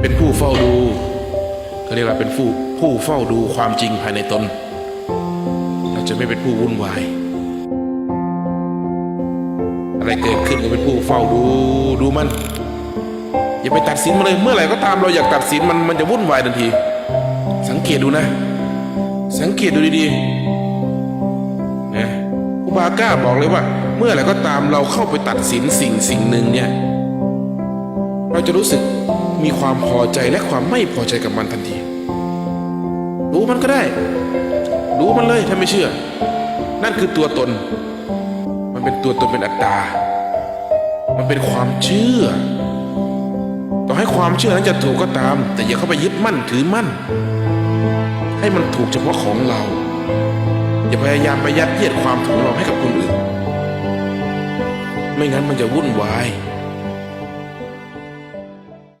เป็นผู้เฝ้าดูเขาเรียกว่าเป็นผู้ผู้เฝ้าดูความจริงภายในตนเราจะไม่เป็นผู้วุ่นวาย อะไรเกิดขึ้นก็เป็นผู้เฝ้าดูดูมัน อย่าไปตัดสินมันเลยเมื่อไหร่ก็ตามเราอยากตัดสินมันมันจะวุ่นวายทันที สังเกตดูนะ สังเกตดูดีๆนะครูบาก้าบอกเลยว่า เมื่อไหร่ก็ตามเราเข้าไปตัดสินสิ่งสิ่งหนึ่งเนี่ย เราจะรู้สึก มีความพอใจและความไม่พอใจกับมันทันที ดูมันก็ได้ ดูมันเลยถ้าไม่เชื่อ นั่นคือตัวตน มันเป็นตัวตนเป็นอัตตา มันเป็นความเชื่อ ต่อให้ความเชื่อนั้นจะถูกก็ตาม แต่อย่าเข้าไปยึดมั่นถือมั่น ให้มันถูกเฉพาะของเรา อย่าพยายามไปยัดเยียดความถูกของเราให้กับคนอื่น ไม่งั้นมันจะวุ่นวาย